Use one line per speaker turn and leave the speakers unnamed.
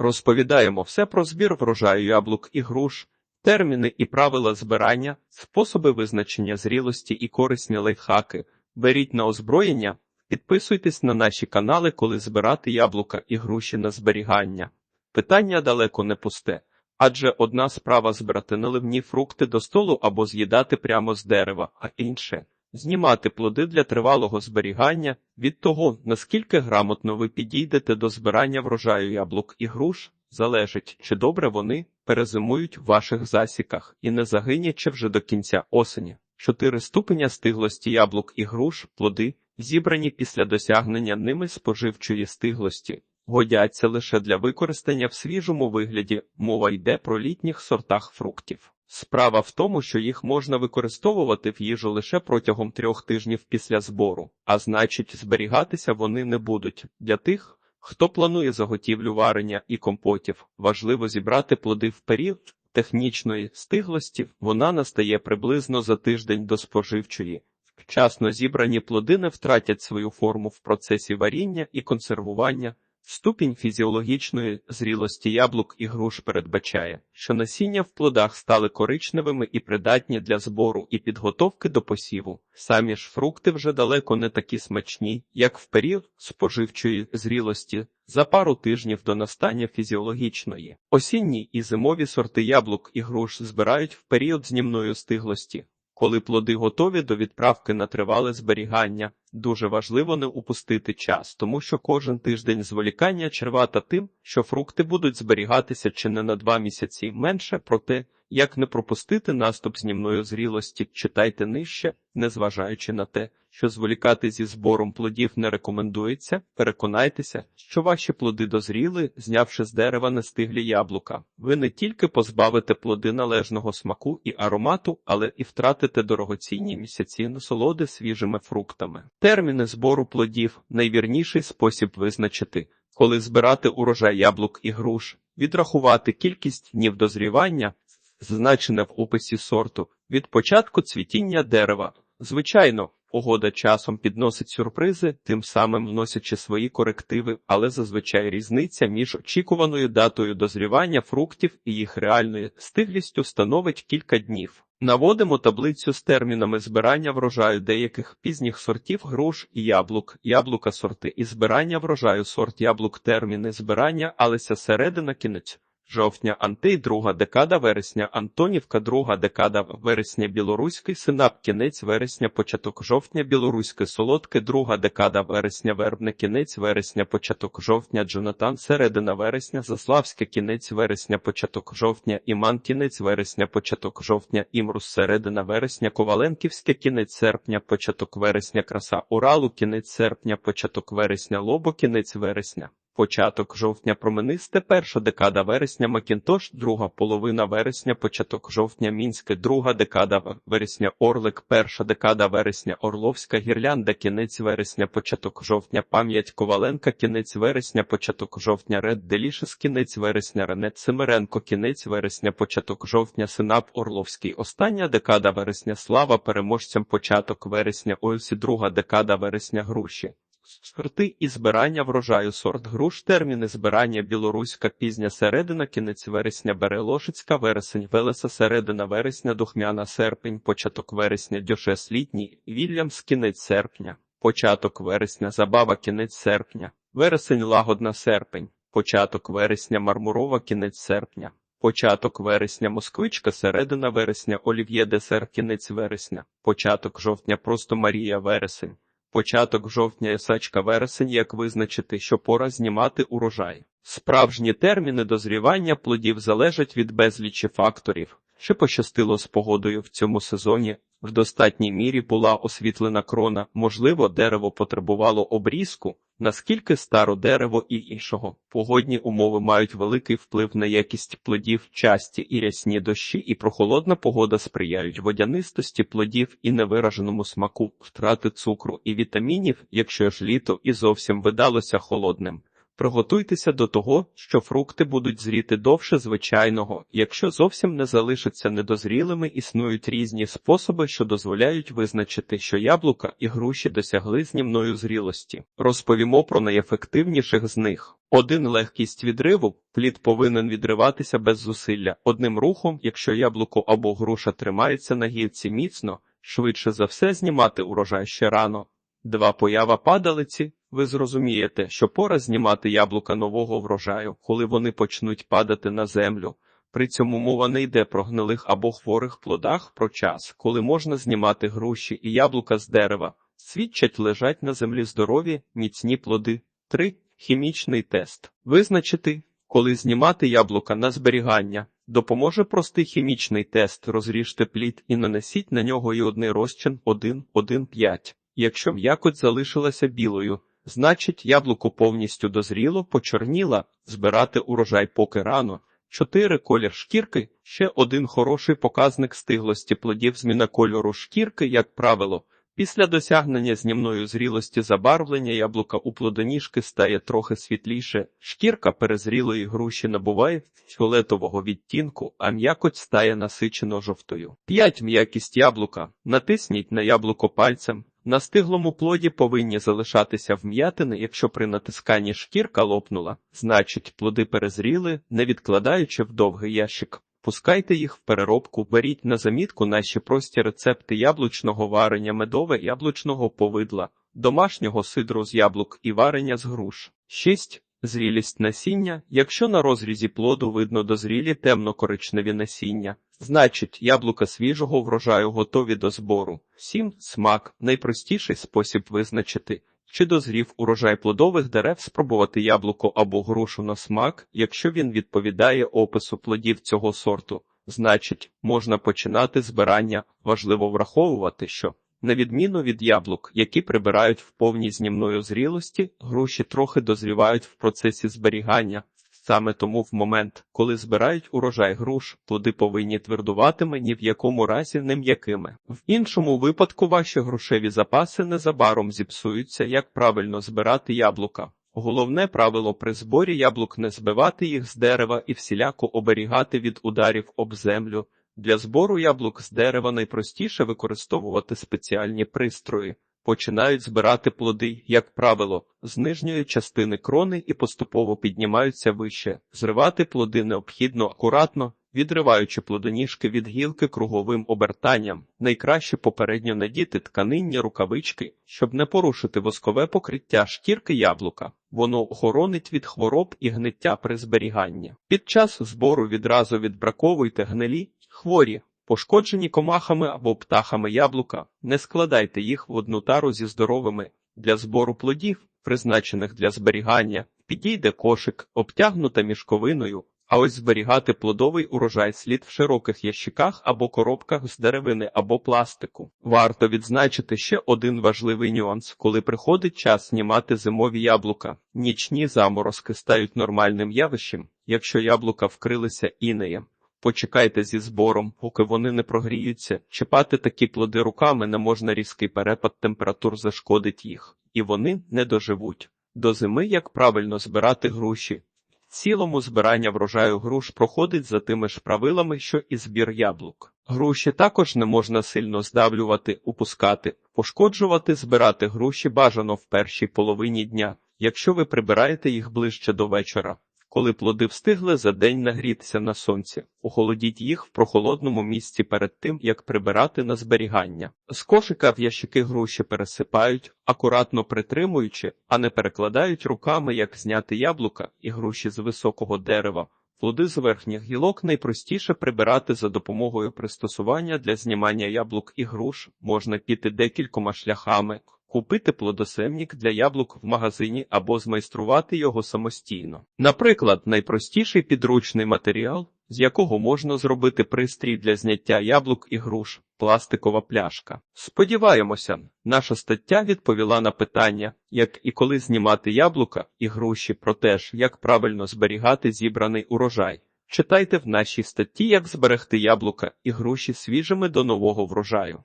Розповідаємо все про збір врожаю яблук і груш, терміни і правила збирання, способи визначення зрілості і корисні лайфхаки. Беріть на озброєння, підписуйтесь на наші канали, коли збирати яблука і груші на зберігання. Питання далеко не пусте. Адже одна справа збирати наливні фрукти до столу або з'їдати прямо з дерева, а інше знімати плоди для тривалого зберігання від того, наскільки грамотно ви підійдете до збирання врожаю яблук і груш, залежить, чи добре вони перезимують в ваших засіках і не загинять чи вже до кінця осені. Чотири ступеня стиглості яблук і груш, плоди, зібрані після досягнення ними споживчої стиглості, годяться лише для використання в свіжому вигляді, мова йде про літніх сортах фруктів. Справа в тому, що їх можна використовувати в їжу лише протягом трьох тижнів після збору, а значить, зберігатися вони не будуть. Для тих, хто планує заготівлю варення і компотів, важливо зібрати плоди в період технічної стиглості, вона настає приблизно за тиждень до споживчої. Вчасно зібрані плоди не втратять свою форму в процесі варіння і консервування. Ступінь фізіологічної зрілості яблук і груш передбачає, що насіння в плодах стали коричневими і придатні для збору і підготовки до посіву. Самі ж фрукти вже далеко не такі смачні, як в період споживчої зрілості за пару тижнів до настання фізіологічної. Осінні і зимові сорти яблук і груш збирають в період знімної стиглості. Коли плоди готові до відправки на тривале зберігання, дуже важливо не упустити час, тому що кожен тиждень зволікання червата тим, що фрукти будуть зберігатися чи не на два місяці менше, проте як не пропустити наступ знімної зрілості, читайте нижче, незважаючи на те, що зволікати зі збором плодів не рекомендується, переконайтеся, що ваші плоди дозріли, знявши з дерева нестиглі яблука. Ви не тільки позбавите плоди належного смаку і аромату, але і втратите дорогоцінні місяці насолоди свіжими фруктами. Терміни збору плодів найвірніший спосіб визначити, коли збирати урожай яблук і груш, відрахувати кількість днів дозрівання, зазначене в описі сорту, від початку цвітіння дерева. Звичайно, погода часом підносить сюрпризи, тим самим вносячи свої корективи, але зазвичай різниця між очікуваною датою дозрівання фруктів і їх реальною стиглістю становить кілька днів. Наводимо таблицю з термінами збирання врожаю деяких пізніх сортів груш і яблук, яблука сорти і збирання врожаю сорт яблук терміни збирання, алеся середина кінець. Жовтня Антей, друга декада вересня, Антонівка, друга декада вересня, Білоруський синап, кінець вересня, початок жовтня, Білоруське солодке, друга декада вересня, вербне, кінець вересня, початок жовтня, Джонатан, середина вересня, Заславське, кінець вересня, початок жовтня, Іман, кінець вересня, початок жовтня, Імрус, середина вересня, Коваленківське, кінець серпня, початок вересня, краса Уралу, кінець серпня, початок вересня, Лобо, кінець вересня. Початок жовтня променисте, перша декада вересня Макінтош, друга половина вересня, початок жовтня Мінське, друга декада вересня Орлик, перша декада вересня Орловська, Гірлянда, кінець вересня, початок жовтня, пам'ять Коваленка, кінець вересня, початок жовтня, Ред Делішес, кінець вересня, Ренет Семеренко, кінець вересня, початок жовтня, Синап Орловський, остання декада вересня, слава переможцям, початок вересня, Ольсі, друга декада вересня, груші. Сорти і збирання врожаю сорт груш, терміни збирання білоруська, пізня середина, кінець вересня, Берелошицька, вересень, Велеса, середина вересня, духмяна, серпень, початок вересня, дюшес літній, Вільямс, кінець серпня, початок вересня, забава, кінець серпня, вересень, лагодна, серпень, початок вересня, мармурова, кінець серпня. Початок вересня Москвичка, середина вересня, Олів'є Десер, кінець вересня, початок жовтня, просто Марія вересень. Початок жовтня ясачка вересень, як визначити, що пора знімати урожай. Справжні терміни дозрівання плодів залежать від безлічі факторів. Чи пощастило з погодою в цьому сезоні? В достатній мірі була освітлена крона, можливо, дерево потребувало обрізку, наскільки старо дерево і іншого. Погодні умови мають великий вплив на якість плодів, часті і рясні дощі, і прохолодна погода сприяють водянистості плодів і невираженому смаку, втрати цукру і вітамінів, якщо ж літо і зовсім видалося холодним. Приготуйтеся до того, що фрукти будуть зріти довше звичайного. Якщо зовсім не залишаться недозрілими, існують різні способи, що дозволяють визначити, що яблука і груші досягли знімної зрілості. Розповімо про найефективніших з них. Один легкість відриву, плід повинен відриватися без зусилля. Одним рухом, якщо яблуко або груша тримається на гілці міцно, швидше за все знімати урожай ще рано. Два поява падалиці. Ви зрозумієте, що пора знімати яблука нового врожаю, коли вони почнуть падати на землю. При цьому мова не йде про гнилих або хворих плодах, про час, коли можна знімати груші і яблука з дерева. Свідчать лежать на землі здорові, міцні плоди. 3. Хімічний тест. Визначити, коли знімати яблука на зберігання. Допоможе простий хімічний тест. Розріжте плід і нанесіть на нього іодний розчин 1,1,5. Якщо м'якоть залишилася білою, значить яблуко повністю дозріло, почорніла, збирати урожай поки рано. 4. Колір шкірки ще один хороший показник стиглості плодів зміна кольору шкірки, як правило. Після досягнення знімної зрілості забарвлення яблука у плодоніжки стає трохи світліше, шкірка перезрілої груші набуває фіолетового відтінку, а м'якоть стає насичено жовтою. 5. М'якість яблука. Натисніть на яблуко пальцем. На стиглому плоді повинні залишатися вм'ятини, якщо при натисканні шкірка лопнула, значить плоди перезріли, не відкладаючи в довгий ящик. Пускайте їх в переробку, беріть на замітку наші прості рецепти яблучного варення, медове яблучного повидла, домашнього сидру з яблук і варення з груш. 6. Зрілість насіння. Якщо на розрізі плоду видно дозрілі темно-коричневі насіння, значить яблука свіжого врожаю готові до збору. 7. Смак найпростіший спосіб визначити. Чи дозрів урожай плодових дерев спробувати яблуко або грушу на смак, якщо він відповідає опису плодів цього сорту, значить, можна починати збирання. Важливо враховувати, що, на відміну від яблук, які прибирають в повній знімної зрілості, груші трохи дозрівають в процесі зберігання. Саме тому в момент, коли збирають урожай груш, плоди повинні твердуватими ні в якому разі не м'якими. В іншому випадку ваші грушеві запаси незабаром зіпсуються, як правильно збирати яблука. Головне правило при зборі яблук не збивати їх з дерева і всіляко оберігати від ударів об землю. Для збору яблук з дерева найпростіше використовувати спеціальні пристрої. Починають збирати плоди, як правило, з нижньої частини крони і поступово піднімаються вище. Зривати плоди необхідно акуратно, відриваючи плодоніжки від гілки круговим обертанням. Найкраще попередньо надіти тканинні рукавички, щоб не порушити воскове покриття шкірки яблука. Воно охоронить від хвороб і гниття при зберіганні. Під час збору відразу відбраковуйте гнилі, хворі. Пошкоджені комахами або птахами яблука, не складайте їх в одну тару зі здоровими для збору плодів, призначених для зберігання, підійде кошик, обтягнута мішковиною, а ось зберігати плодовий урожай слід в широких ящиках або коробках з деревини або пластику. Варто відзначити ще один важливий нюанс, коли приходить час знімати зимові яблука. Нічні заморозки стають нормальним явищем, якщо яблука вкрилися інеєм. Почекайте зі збором, поки вони не прогріються. Чіпати такі плоди руками не можна різкий перепад температур зашкодить їх, і вони не доживуть. До зими як правильно збирати груші. В цілому збирання врожаю груш проходить за тими ж правилами, що і збір яблук. Груші також не можна сильно здавлювати, упускати, пошкоджувати, збирати груші бажано в першій половині дня, якщо ви прибираєте їх ближче до вечора. Коли плоди встигли за день нагрітися на сонці, охолодіть їх в прохолодному місці перед тим, як прибирати на зберігання. З кошика в ящики груші пересипають, акуратно притримуючи, а не перекладають руками, як зняти яблука і груші з високого дерева. Плоди з верхніх гілок найпростіше прибирати за допомогою пристосування для знімання яблук і груш, можна піти декількома шляхами. Купити плодосемник для яблук в магазині або змайструвати його самостійно. Наприклад, найпростіший підручний матеріал, з якого можна зробити пристрій для зняття яблук і груш, пластикова пляшка. Сподіваємося, наша стаття відповіла на питання, як і коли знімати яблука і груші, про те ж, як правильно зберігати зібраний урожай. Читайте в нашій статті, як зберегти яблука і груші свіжими до нового врожаю.